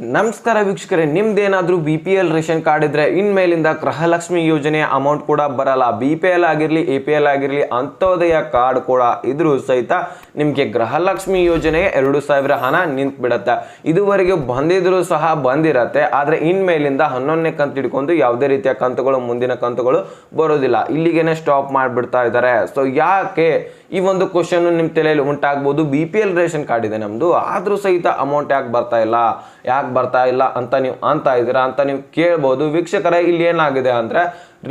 ನಮಸ್ಕಾರ ವೀಕ್ಷಕರೇ, ನಿಮ್ದೇನಾದರೂ B P L ration card ಇದ್ರೆ ಇನ್ಮೇಲಿಂದ ಗೃಹಲಕ್ಷ್ಮಿ ಯೋಜನೆಯ ಅಮೌಂಟ್ ಕೂಡ ಬರಲ್ಲ. ಬಿ ಪಿ ಎಲ್ ಆಗಿರಲಿ ಎ ಪಿ ಎಲ್ ಆಗಿರಲಿ, ಅಂತ್ಯೋದಯ ಕಾರ್ಡ್ ಕೂಡ ಇದ್ರೂ ಸಹಿತ ನಿಮಗೆ ಗೃಹಲಕ್ಷ್ಮಿ ಯೋಜನೆಗೆ ಎರಡು ಸಾವಿರ ಹಣ ನಿಂತು ಬಿಡತ್ತೆ ಇದುವರೆಗೆ ಬಂದಿದ್ರೂ ಸಹ ಬಂದಿರತ್ತೆ. ಆದರೆ ಇನ್ಮೇಲಿಂದ ಹನ್ನೊಂದನೇ ಕಂತು ಹಿಡ್ಕೊಂಡು ಯಾವುದೇ ರೀತಿಯ ಕಂತುಗಳು, ಮುಂದಿನ ಕಂತುಗಳು ಬರೋದಿಲ್ಲ. ಇಲ್ಲಿಗೇನೆ ಸ್ಟಾಪ್ ಮಾಡಿಬಿಡ್ತಾ ಇದ್ದಾರೆ. ಸೊ ಯಾಕೆ ಈ ಒಂದು ಕ್ವಶನ್ ನಿಮ್ಮ ತಲೆಯಲ್ಲಿ ಉಂಟಾಗ್ಬೋದು? B P L ration card ಇದೆ ನಮ್ಮದು ಆದರೂ ಸಹಿತ ಅಮೌಂಟ್ ಯಾಕೆ ಬರ್ತಾ ಇಲ್ಲ? ಯಾಕೆ ಬರ್ತಾ ಇಲ್ಲ ಅಂತ ನೀವು ಅಂತ ಇದ್ದೀರಾ ಅಂತ ನೀವು ಕೇಳ್ಬೋದು. ವೀಕ್ಷಕರೇ, ಇಲ್ಲಿ ಏನಾಗಿದೆ ಅಂದರೆ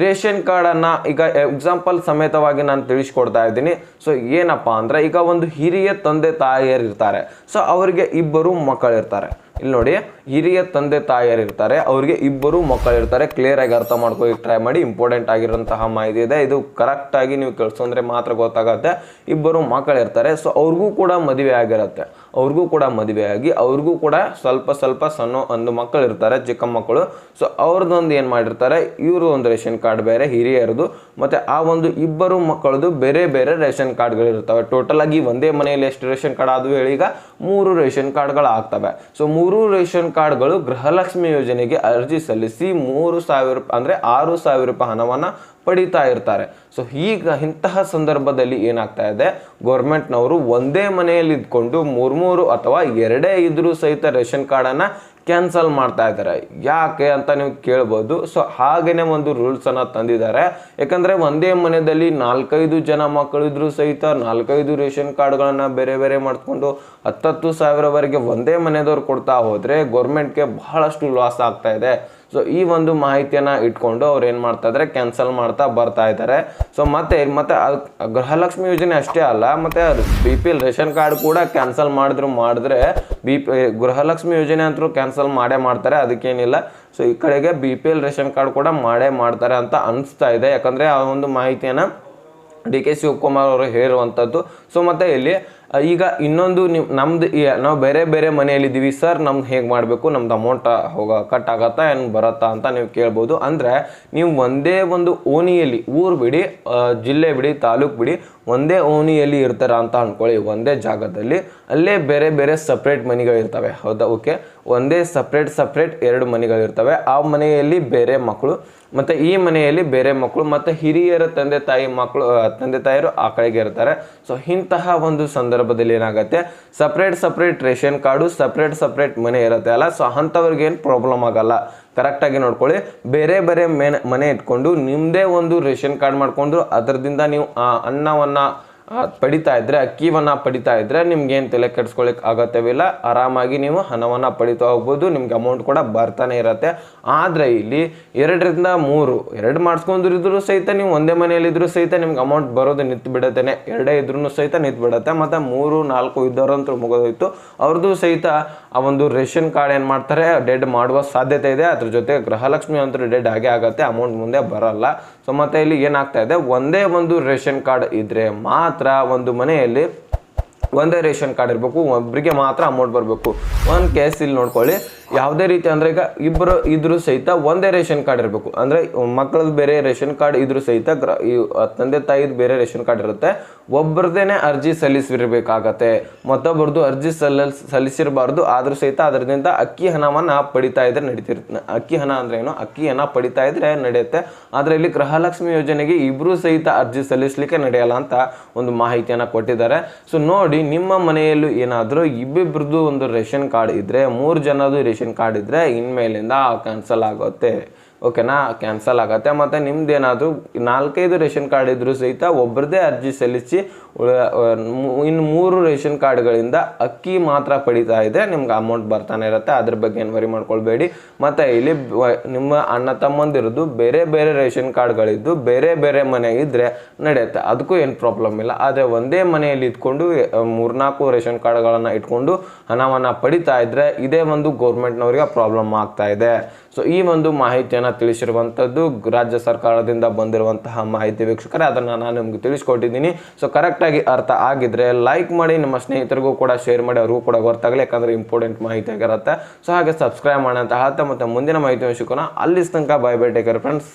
ರೇಷನ್ ಕಾರ್ಡನ್ನು ಈಗ ಎಕ್ಸಾಂಪಲ್ ಸಮೇತವಾಗಿ ನಾನು ತಿಳಿಸ್ಕೊಡ್ತಾ ಇದ್ದೀನಿ. ಸೊ ಏನಪ್ಪ ಅಂದರೆ ಈಗ ಒಂದು ಹಿರಿಯ ತಂದೆ ತಾಯಿಯರು ಇರ್ತಾರೆ. ಸೊ ಅವರಿಗೆ ಇಬ್ಬರು ಮಕ್ಕಳಿರ್ತಾರೆ ಇಲ್ಲಿ ನೋಡಿ, ಹಿರಿಯ ತಂದೆ ತಾಯಿಯರು ಇರ್ತಾರೆ. ಅವ್ರಿಗೆ ಇಬ್ಬರು ಮಕ್ಕಳಿರ್ತಾರೆ ಕ್ಲಿಯರ್ ಆಗಿ ಅರ್ಥ ಮಾಡ್ಕೊಳ್ಳಿ ಟ್ರೈ ಮಾಡಿ. ಇಂಪಾರ್ಟೆಂಟ್ ಆಗಿರುವಂತಹ ಮಾಹಿತಿ ಇದೆ. ಇದು ಕರೆಕ್ಟ್ ಆಗಿ ನೀವು ಕೇಳಿಸೋಂದ್ರೆ ಮಾತ್ರ ಗೊತ್ತಾಗತ್ತೆ. ಇಬ್ಬರು ಮಕ್ಕಳಿರ್ತಾರೆ ಸೊ ಅವ್ರಿಗೂ ಕೂಡ ಮದುವೆ ಆಗಿರುತ್ತೆ. ಅವ್ರಿಗೂ ಕೂಡ ಮದುವೆ ಆಗಿ ಅವ್ರಿಗೂ ಕೂಡ ಸ್ವಲ್ಪ ಸ್ವಲ್ಪ ಸಣ್ಣ ಒಂದು ಮಕ್ಕಳು ಇರ್ತಾರೆ, ಚಿಕ್ಕ ಮಕ್ಕಳು. ಸೊ ಅವ್ರದ್ದೊಂದು ಏನು ಮಾಡಿರ್ತಾರೆ, ಇವರು ಒಂದು ರೇಷನ್ ಕಾರ್ಡ್ ಬೇರೆ, ಹಿರಿಯರದು. ಮತ್ತು ಆ ಒಂದು ಇಬ್ಬರು ಮಕ್ಕಳದು ಬೇರೆ ಬೇರೆ ರೇಷನ್ ಕಾರ್ಡ್ಗಳು ಇರ್ತವೆ. ಟೋಟಲ್ ಆಗಿ ಒಂದೇ ಮನೆಯಲ್ಲಿ ಎಷ್ಟು ರೇಷನ್ ಕಾರ್ಡ್ ಆದವು ಹೇಳಿ ಈಗ ಮೂರು ರೇಷನ್ ಕಾರ್ಡ್ಗಳು ಆಗ್ತವೆ. ಸೊ ಮೂರು ರೇಷನ್ ಕಾರ್ಡ್ಗಳು ಗೃಹಲಕ್ಷ್ಮಿ ಯೋಜನೆಗೆ ಅರ್ಜಿ ಸಲ್ಲಿಸಿ ಮೂರು ಸಾವಿರ ಅಂದರೆ ಆರು ಸಾವಿರ ರೂಪಾಯಿ ಹಣವನ್ನು ಪಡಿತಾ ಇರ್ತಾರೆ. ಸೊ ಈಗ ಇಂತಹ ಸಂದರ್ಭದಲ್ಲಿ ಏನಾಗ್ತಾ ಇದೆ? ಗೌರ್ಮೆಂಟ್ನವರು ಒಂದೇ ಮನೆಯಲ್ಲಿ ಇದ್ಕೊಂಡು ಮೂರು ಮೂರು ಅಥವಾ ಎರಡೇ ಇದ್ರೂ ಸಹಿತ ರೇಷನ್ ಕಾರ್ಡನ್ನು ಕ್ಯಾನ್ಸಲ್ ಮಾಡ್ತಾ ಇದ್ದಾರೆ. ಯಾಕೆ ಅಂತ ನೀವು ಕೇಳ್ಬೋದು. ಸೊ ಹಾಗೇನೆ ಒಂದು ರೂಲ್ಸನ್ನು ತಂದಿದ್ದಾರೆ. ಯಾಕಂದರೆ ಒಂದೇ ಮನೆಯಲ್ಲಿ ನಾಲ್ಕೈದು ಜನ ಮಕ್ಕಳಿದ್ರು ಸಹಿತ ನಾಲ್ಕೈದು ರೇಷನ್ ಕಾರ್ಡ್ಗಳನ್ನು ಬೇರೆ ಬೇರೆ ಮಾಡಿಕೊಂಡು ಹತ್ತತ್ತು ಸಾವಿರವರೆಗೆ ಒಂದೇ ಮನೆಯವ್ರು ಕೊಡ್ತಾ ಹೋದರೆ ಗೌರ್ಮೆಂಟ್ಗೆ ಬಹಳಷ್ಟು ಲಾಸ್ ಆಗ್ತಾ ಇದೆ. ಸೊ ಈ ಒಂದು ಮಾಹಿತಿಯನ್ನು ಇಟ್ಕೊಂಡು ಅವ್ರು ಏನು ಮಾಡ್ತಾ ಇದ್ದಾರೆ ಕ್ಯಾನ್ಸಲ್ ಮಾಡ್ತಾ ಬರ್ತಾ ಇದ್ದಾರೆ ಸೊ ಮತ್ತೆ ಮತ್ತೆ ಗೃಹಲಕ್ಷ್ಮಿ ಯೋಜನೆ ಅಷ್ಟೇ ಅಲ್ಲ, ಮತ್ತೆ B P L ration card ಕೂಡ ಕ್ಯಾನ್ಸಲ್ ಮಾಡಿದ್ರು, ಮಾಡಿದ್ರೆ ಬಿ ಪಿ ಗೃಹಲಕ್ಷ್ಮಿ ಯೋಜನೆ ಅಂತೂ ಕ್ಯಾನ್ಸಲ್ ಮಾಡೇ ಮಾಡ್ತಾರೆ, ಅದಕ್ಕೇನಿಲ್ಲ. ಸೊ ಈ ಕಡೆಗೆ B P L ration card ಕೂಡ ಮಾಡೇ ಮಾಡ್ತಾರೆ ಅಂತ ಅನಿಸ್ತಾ ಇದೆ. ಯಾಕಂದರೆ ಆ ಒಂದು ಮಾಹಿತಿಯನ್ನು ಡಿ ಕೆ ಶಿವಕುಮಾರ್ ಅವರು ಹೇಳುವಂಥದ್ದು ಸೊ ಮತ್ತೆ ಇಲ್ಲಿ ಈಗ ಇನ್ನೊಂದು ನೀವು ನಮ್ದು ನಾವು ಬೇರೆ ಬೇರೆ ಮನೆಯಲ್ಲಿದ್ದೀವಿ. ಸರ್ ನಮ್ಗೆ ಹೇಗೆ ಮಾಡಬೇಕು? ನಮ್ದು ಅಮೌಂಟ್ ಹೋಗ ಕಟ್ ಆಗತ್ತಾ ಏನು ಬರತ್ತಾ ಅಂತ ನೀವು ಕೇಳ್ಬೋದು. ಅಂದರೆ ನೀವು ಒಂದೇ ಒಂದು ಓಣಿಯಲ್ಲಿ, ಊರು ಬಿಡಿ ಜಿಲ್ಲೆ ಬಿಡಿ, ತಾಲೂಕು ಬಿಡಿ, ಒಂದೇ ಓಣಿಯಲ್ಲಿ ಇರ್ತಾರ ಅಂತ ಅನ್ಕೊಳ್ಳಿ. ಒಂದೇ ಜಾಗದಲ್ಲಿ ಅಲ್ಲೇ ಬೇರೆ ಬೇರೆ ಸಪ್ರೇಟ್ ಮನೆಗಳಿರ್ತವೆ ಹೌದಾ? ಓಕೆ ಒಂದೇ ಸಪ್ರೇಟ್ ಸಪ್ರೇಟ್ ಎರಡು ಮನೆಗಳಿರ್ತವೆ ಆ ಮನೆಯಲ್ಲಿ ಬೇರೆ ಮಕ್ಕಳು ಮತ್ತು ಈ ಮನೆಯಲ್ಲಿ ಬೇರೆ ಮಕ್ಕಳು ಮತ್ತು ಹಿರಿಯರ ತಂದೆ ತಾಯಿ ಮಕ್ಕಳು ತಂದೆ ತಾಯಿಯರು ಆ ಕಡೆಗೆ ಇರ್ತಾರೆ. ಸೊ ಇಂತಹ ಒಂದು ಸಂದರ್ಭದಲ್ಲಿ ಏನಾಗುತ್ತೆ? Separate separate ration card separate separate ಮನೆ ಇರುತ್ತೆ ಅಲ್ಲ? ಸೊ ಅಂಥವ್ರಿಗೆ ಏನು ಪ್ರಾಬ್ಲಮ್ ಆಗಲ್ಲ ಕರೆಕ್ಟಾಗಿ ನೋಡ್ಕೊಳ್ಳಿ. ಬೇರೆ ಬೇರೆ ಮನೆ ಇಟ್ಕೊಂಡು ನಿಮ್ಮದೇ ಒಂದು ರೇಷನ್ ಕಾರ್ಡ್ ಮಾಡಿಕೊಂಡು ಅದರದಿಂದ ನೀವು ಆ ಅನ್ನವನ್ನು ಪಡಿತಾ ಇದ್ರೆ ಅಕ್ಕಿವನ್ನ ಪಡಿತಾ ಇದ್ರೆ ನಿಮ್ಗೆ ಏನು ತಲೆ ಕೆಡ್ಸ್ಕೊಳ್ಳಿಕ್ಕೆ ಆಗತ್ತವಿಲ್ಲ ಆರಾಮಾಗಿ ನೀವು ಹಣವನ್ನ ಪಡಿತಾ ಹೋಗ್ಬೋದು. ನಿಮ್ಗೆ ಅಮೌಂಟ್ ಕೂಡ ಬರ್ತಾನೆ ಇರತ್ತೆ. ಆದರೆ ಇಲ್ಲಿ ಎರಡರಿಂದ ಮೂರು, ಎರಡು ಮಾಡಿಸ್ಕೊಂಡಿದ್ರು ಸಹಿತ ನೀವು ಒಂದೇ ಮನೆಯಲ್ಲಿ ಇದ್ರೂ ಸಹಿತ ನಿಮ್ಗೆ ಅಮೌಂಟ್ ಬರೋದು ನಿಂತು ಬಿಡತ್ತೇನೆ. ಎರಡೇ ಇದ್ರೂ ಸಹಿತ ನಿಂತು ಬಿಡತ್ತೆ. ಮತ್ತೆ ಮೂರು, ನಾಲ್ಕು ಇದ್ದವರಂತೂ ಮುಗಿದೋಯ್ತು. ಅವ್ರದ್ದು ಸಹಿತ ಆ ಒಂದು ರೇಷನ್ ಕಾರ್ಡ್ ಏನು ಮಾಡ್ತಾರೆ ಡೆಡ್ ಮಾಡುವ ಸಾಧ್ಯತೆ ಇದೆ. ಅದ್ರ ಜೊತೆ ಗೃಹಲಕ್ಷ್ಮಿ ಅಂತೂ ಡೆಡ್ ಆಗೇ ಆಗತ್ತೆ. ಅಮೌಂಟ್ ಮುಂದೆ ಬರಲ್ಲ. ಸೊ ಮತ್ತೆ ಇಲ್ಲಿ ಏನಾಗ್ತಾ ಇದೆ? ಒಂದೇ ಒಂದು ರೇಷನ್ ಕಾರ್ಡ್ ಇದ್ರೆ ಮಾತ್ರ ಒಂದು ಮನೆಯಲ್ಲಿ ಒಂದೇ ರೇಷನ್ ಕಾರ್ಡ್ ಇರಬೇಕು ಒಬ್ಬರಿಗೆ ಮಾತ್ರ ಅಮೌಂಟ್ ಬರಬೇಕು. ಒಂದು ಕೇಸ್ ಇಲ್ಲಿ ನೋಡ್ಕೊಳ್ಳಿ. ಯಾವುದೇ ರೀತಿ ಅಂದರೆ ಈಗ ಇಬ್ಬರು ಇದ್ರೂ ಸಹಿತ ಒಂದೇ ರೇಷನ್ ಕಾರ್ಡ್ ಇರಬೇಕು. ಅಂದರೆ ಮಕ್ಕಳದ್ದು ಬೇರೆ ರೇಷನ್ ಕಾರ್ಡ್ ಇದ್ರೂ ಸಹಿತ ಗ್ರ ತಂದೆ ತಾಯಿದು ಬೇರೆ ರೇಷನ್ ಕಾರ್ಡ್ ಇರುತ್ತೆ. ಒಬ್ಬರದೇನೆ ಅರ್ಜಿ ಸಲ್ಲಿಸಿರ್ಬೇಕಾಗತ್ತೆ ಮತ್ತೊಬ್ಬರದು ಅರ್ಜಿ ಸಲ್ಲ, ಸಲ್ಲಿಸಿರಬಾರ್ದು, ಆದರೂ ಸಹಿತ ಅದರಿಂದ ಅಕ್ಕಿ ಹಣವನ್ನು ಪಡಿತಾ ಇದ್ರೆ ನಡೀತಿರ್ ಅಕ್ಕಿ ಹಣ ಅಂದ್ರೆ ಏನು? ಅಕ್ಕಿ ಹಣ ಪಡಿತಾ ಇದ್ರೆ ನಡೆಯುತ್ತೆ. ಆದರೆ ಇಲ್ಲಿ ಗೃಹಲಕ್ಷ್ಮಿ ಯೋಜನೆಗೆ ಇಬ್ಬರೂ ಸಹಿತ ಅರ್ಜಿ ಸಲ್ಲಿಸಲಿಕ್ಕೆ ನಡೆಯಲ್ಲ ಅಂತ ಒಂದು ಮಾಹಿತಿಯನ್ನು ಕೊಟ್ಟಿದ್ದಾರೆ. ಸೊ ನೋಡಿ, ನಿಮ್ಮ ಮನೆಯಲ್ಲೂ ಏನಾದರೂ ಇಬ್ಬಿಬ್ರದ್ದು ಒಂದು ರೇಷನ್ ಕಾರ್ಡ್ ಇದ್ರೆ, ಮೂರು ಜನದು ರೇಷನ್ ಕಾರ್ಡ್ ಇದ್ರೆ ಇನ್ಮೇಲಿಂದ ಕ್ಯಾನ್ಸಲ್ ಆಗುತ್ತೆ. ಓಕೆನಾ ಕ್ಯಾನ್ಸಲ್ ಆಗುತ್ತೆ. ಮತ್ತು ನಿಮ್ಮದೇನಾದರೂ ನಾಲ್ಕೈದು ರೇಷನ್ ಕಾರ್ಡ್ ಇದ್ದರೂ ಸಹಿತ ಒಬ್ಬರದೇ ಅರ್ಜಿ ಸಲ್ಲಿಸಿ ಇನ್ನು ಮೂರು ರೇಷನ್ ಕಾರ್ಡ್ಗಳಿಂದ ಅಕ್ಕಿ ಮಾತ್ರ ಪಡಿತಾ ಇದೆ ನಿಮ್ಗೆ ಅಮೌಂಟ್ ಬರ್ತಾನೆ ಇರುತ್ತೆ. ಅದ್ರ ಬಗ್ಗೆ ಏನು ವರಿ ಮಾಡ್ಕೊಳ್ಬೇಡಿ. ಮತ್ತು ಇಲ್ಲಿ ನಿಮ್ಮ ಅಣ್ಣ ತಮ್ಮಂದಿರೋದು ಬೇರೆ ಬೇರೆ ರೇಷನ್ ಕಾರ್ಡ್ಗಳಿದ್ದು ಬೇರೆ ಬೇರೆ ಮನೆ ಇದ್ದರೆ ನಡೆಯುತ್ತೆ. ಅದಕ್ಕೂ ಏನು ಪ್ರಾಬ್ಲಮ್ ಇಲ್ಲ. ಆದರೆ ಒಂದೇ ಮನೆಯಲ್ಲಿ ಇದ್ಕೊಂಡು ಮೂರ್ನಾಲ್ಕು ರೇಷನ್ ಕಾರ್ಡ್ಗಳನ್ನು ಇಟ್ಕೊಂಡು ಹಣವನ್ನು ಪಡಿತಾ ಇದ್ದರೆ ಇದೇ ಒಂದು ಗೌರ್ಮೆಂಟ್ನವರಿಗೆ ಪ್ರಾಬ್ಲಮ್ ಆಗ್ತಾ ಇದೆ. ಸೊ ಈ ಒಂದು ಮಾಹಿತಿಯನ್ನು ತಿಳಿಸಿರುವಂಥದ್ದು ರಾಜ್ಯ ಸರ್ಕಾರದಿಂದ ಬಂದಿರುವಂತಹ ಮಾಹಿತಿ ವೀಕ್ಷಕರೇ, ಅದನ್ನು ನಾನು ನಿಮ್ಗೆ ತಿಳಿಸ್ಕೊಟ್ಟಿದ್ದೀನಿ. ಸೊ ಕರೆಕ್ಟಾಗಿ ಅರ್ಥ ಆಗಿದ್ರೆ ಲೈಕ್ ಮಾಡಿ, ನಿಮ್ಮ ಸ್ನೇಹಿತರಿಗೂ ಕೂಡ ಶೇರ್ ಮಾಡಿ, ಅವ್ರಿಗೂ ಕೂಡ ಗೊತ್ತಾಗಲಿ ಯಾಕಂದರೆ ಇಂಪಾರ್ಟೆಂಟ್ ಮಾಹಿತಿ ಆಗಿರುತ್ತೆ. ಸೊ ಹಾಗೆ ಸಬ್ಸ್ಕ್ರೈಬ್ ಮಾಡೋಂತ ಹೇಳ್ತಾ ಮತ್ತು ಮುಂದಿನ ಮಾಹಿತಿ ವಿಷಯಕ್ಕೂ ಅಲ್ಲಿ ತನಕ ಬಾಯ್ ಬೈ ಟೇಕರ್ ಫ್ರೆಂಡ್ಸ್